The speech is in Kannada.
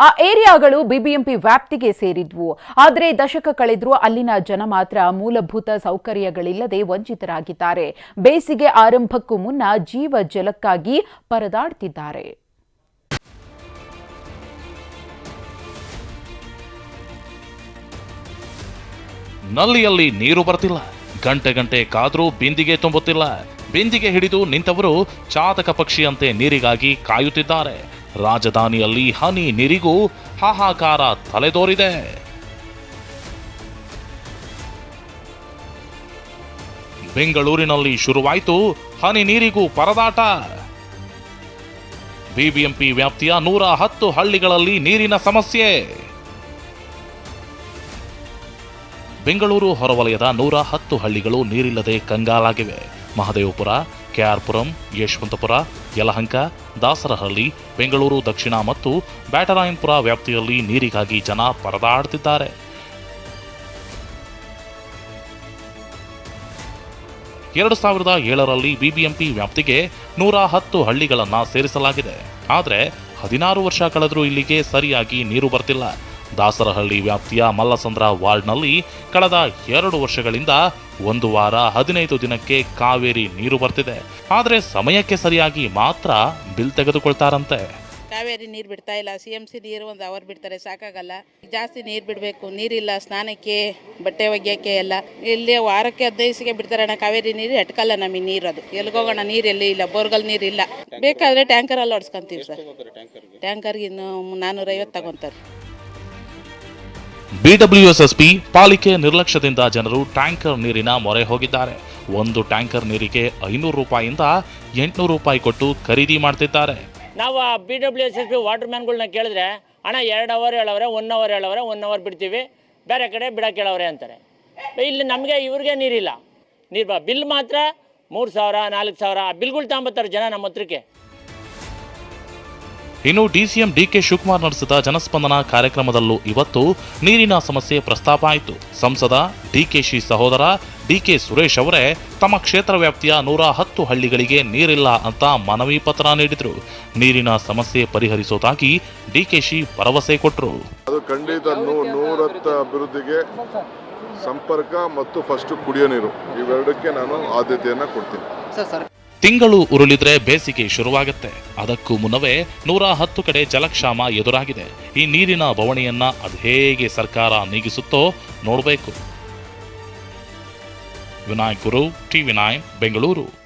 ಆ ಏರಿಯಾಗಳು ಬಿಬಿಎಂಪಿ ವ್ಯಾಪ್ತಿಗೆ ಸೇರಿದ್ವು. ಆದರೆ ದಶಕ ಕಳೆದರೂ ಅಲ್ಲಿನ ಜನ ಮಾತ್ರ ಮೂಲಭೂತ ಸೌಕರ್ಯಗಳಿಲ್ಲದೆ ವಂಚಿತರಾಗಿದ್ದಾರೆ. ಬೇಸಿಗೆ ಆರಂಭಕ್ಕೂ ಮುನ್ನ ಜೀವ ಜಲಕ್ಕಾಗಿ ಪರದಾಡ್ತಿದ್ದಾರೆ. ನಲ್ಲಿಯಲ್ಲಿ ನೀರು ಬರ್ತಿಲ್ಲ. ಗಂಟೆ ಗಂಟೆ ಕಾದ್ರೂ ಬಿಂದಿಗೆ ತುಂಬುತ್ತಿಲ್ಲ. ಬಿಂದಿಗೆ ಹಿಡಿದು ನಿಂತವರು ಚಾತಕ ಪಕ್ಷಿಯಂತೆ ನೀರಿಗಾಗಿ ಕಾಯುತ್ತಿದ್ದಾರೆ. ರಾಜಧಾನಿಯಲ್ಲಿ ಹನಿ ನೀರಿಗೂ ಹಾಹಾಕಾರ ತಲೆದೋರಿದೆ. ಬೆಂಗಳೂರಿನಲ್ಲಿ ಶುರುವಾಯಿತು ಹನಿ ನೀರಿಗೂ ಪರದಾಟ. ಬಿಬಿಎಂಪಿ ವ್ಯಾಪ್ತಿಯ ನೂರ ಹತ್ತು ಹಳ್ಳಿಗಳಲ್ಲಿ ನೀರಿನ ಸಮಸ್ಯೆ. ಬೆಂಗಳೂರು ಹೊರವಲಯದ ನೂರ ಹತ್ತು ಹಳ್ಳಿಗಳು ನೀರಿಲ್ಲದೆ ಕಂಗಾಲಾಗಿವೆ. ಮಹದೇವಪುರ, ಕೆಆರ್ಪುರಂ, ಯಶವಂತಪುರ, ಯಲಹಂಕ ದಾಸರಹಳ್ಳಿ ಬೆಂಗಳೂರು, ದಕ್ಷಿಣ ಮತ್ತು ಬ್ಯಾಟರಾಯನ್ಪುರ ವ್ಯಾಪ್ತಿಯಲ್ಲಿ ನೀರಿಗಾಗಿ ಜನ ಪರದಾಡುತ್ತಿದ್ದಾರೆ. ಎರಡು ಸಾವಿರದ ಏಳರಲ್ಲಿ ಬಿಬಿಎಂಪಿ ವ್ಯಾಪ್ತಿಗೆ ನೂರ ಹತ್ತು ಹಳ್ಳಿಗಳನ್ನು ಸೇರಿಸಲಾಗಿದೆ. ಆದರೆ ಹದಿನಾರು ವರ್ಷ ಕಳೆದರೂ ಇಲ್ಲಿಗೆ ಸರಿಯಾಗಿ ನೀರು ಬರ್ತಿಲ್ಲ. ದಾಸರಹಳ್ಳಿ ವ್ಯಾಪ್ತಿಯ ಮಲ್ಲಸಂದ್ರ ವಾರ್ಡ್ನಲ್ಲಿ ಕಳೆದ ಎರಡು ವರ್ಷಗಳಿಂದ ಒಂದು ವಾರ ಹದಿನೈದು ದಿನಕ್ಕೆ ಕಾವೇರಿ ನೀರು ಬರ್ತಿದೆ. ಆದರೆ ಸಮಯಕ್ಕೆ ಸರಿಯಾಗಿ ಮಾತ್ರ ಬಿಲ್ ತೆಗೆದುಕೊಳ್ತಾರಂತೆ. ಕಾವೇರಿ ನೀರು ಬಿಡ್ತಾ ಇಲ್ಲ. ಸಿ ಎಂ ಸಿ ನೀರು ಒಂದು ಅವರ್ ಬಿಡ್ತಾರೆ ಸಾಕಾಗಲ್ಲ. ಜಾಸ್ತಿ ನೀರು ಬಿಡಬೇಕು. ನೀರಿಲ್ಲ ಸ್ನಾನಕ್ಕೆ ಬಟ್ಟೆ ಒಗ್ಯೋಕ್ಕೆ ಎಲ್ಲ. ಇಲ್ಲಿ ವಾರಕ್ಕೆ ಹದಿನೈದು ಬಿಡ್ತಾರೆ ಅಣ್ಣ. ಕಾವೇರಿ ನೀರು ಎಟ್ಕಲ್ಲ ನಮಗೆ ನೀರು ಅದು. ಎಲ್ಗೋಗೋಣ ನೀರು ಎಲ್ಲಿ ಇಲ್ಲ. ಬೋರ್ಗಲ್ ನೀರು ಇಲ್ಲ. ಬೇಕಾದರೆ ಟ್ಯಾಂಕರಲ್ಲಿ ಹೊಡ್ಸ್ಕೊಂತೀವಿ ಸರ್. ಟ್ಯಾಂಕರ್ಗೆ? ಇನ್ನು ನಾನ್ನೂರೈವತ್ತು ತಗೊತಾರೆ. ಬಿಡಬ್ಲ್ಯೂಎಸ್ಎಸ್ಪಿ ಪಾಲಿಕೆ ನಿರ್ಲಕ್ಷ್ಯದಿಂದ ಜನರು ಟ್ಯಾಂಕರ್ ನೀರಿನ ಮೊರೆ ಹೋಗಿದ್ದಾರೆ. ಒಂದು ಟ್ಯಾಂಕರ್ ನೀರಿಗೆ ಐನೂರು ರೂಪಾಯಿಂದ ಎಂಟುನೂರು ರೂಪಾಯಿ ಕೊಟ್ಟು ಖರೀದಿ ಮಾಡ್ತಿದ್ದಾರೆ. ನಾವು B W S S P water ಮ್ಯಾನ್ಗಳನ್ನ ಕೇಳಿದ್ರೆ ಹಣ ಎರಡು ಅವರ್ ಹೇಳವ್ರೆ ಒನ್ ಅವರ್ ಹೇಳವ್ರೆ ಒನ್ ಅವರ್ ಬಿಡ್ತೀವಿ. ಬೇರೆ ಕಡೆ ಬಿಡಕ್ಕೆ ಹೇಳವ್ರೆ ಅಂತಾರೆ. ಇಲ್ಲಿ ನಮಗೆ ಇವ್ರಿಗೆ ನೀರಿಲ್ಲ. ನೀರು ಬಿಲ್ ಮಾತ್ರ ಮೂರು ಸಾವಿರ, ನಾಲ್ಕು ಸಾವಿರ ಬಿಲ್ಗಳು ತಗೊಂಬತ್ತಾರೆ ಜನ ನಮ್ಮ ಹತ್ರಕ್ಕೆ. ಇನ್ನು ಡಿಸಿಎಂ ಡಿಕೆ ಶಿವಕುಮಾರ್ ನಡೆಸಿದ ಜನಸ್ಪಂದನ ಕಾರ್ಯಕ್ರಮದಲ್ಲೂ ಇವತ್ತು ನೀರಿನ ಸಮಸ್ಯೆ ಪ್ರಸ್ತಾಪ ಆಯಿತು. ಸಂಸದ ಡಿಕೆಶಿ ಸಹೋದರ ಡಿಕೆ ಸುರೇಶ್ ಅವರೇ ತಮ್ಮ ಕ್ಷೇತ್ರ ವ್ಯಾಪ್ತಿಯ ನೂರ ಹತ್ತು ಹಳ್ಳಿಗಳಿಗೆ ನೀರಿಲ್ಲ ಅಂತ ಮನವಿ ಪತ್ರ ನೀಡಿದರು. ನೀರಿನ ಸಮಸ್ಯೆ ಪರಿಹರಿಸೋದಾಗಿ ಡಿಕೆಶಿ ಭರವಸೆ ಕೊಟ್ಟರು ಅದು ಖಂಡಿತ ನೂರತ್ತ ಅಭಿವೃದ್ಧಿಗೆ ಸಂಪರ್ಕ ಮತ್ತು ಫಸ್ಟ್ ಕುಡಿಯೋ ನೀರು. ಇವೆರಡಕ್ಕೆ ನಾನು ಆದ್ಯತೆಯನ್ನು ಕೊಡ್ತೀನಿ. ತಿಂಗಳು ಉರುಳಿದ್ರೆ ಬೇಸಿಗೆ ಶುರುವಾಗುತ್ತೆ. ಅದಕ್ಕೂ ಮುನ್ನವೇ ನೂರ ಹತ್ತು ಕಡೆ ಜಲಕ್ಷಾಮ ಎದುರಾಗಿದೆ. ಈ ನೀರಿನ ಬವಣೆಯನ್ನ ಅದು ಹೇಗೆ ಸರ್ಕಾರ ನೀಗಿಸುತ್ತೋ ನೋಡಬೇಕು. ವಿನಾಯಕ್ ಗುರು ಟಿವಿ ವಿನಾಯ್ ಬೆಂಗಳೂರು.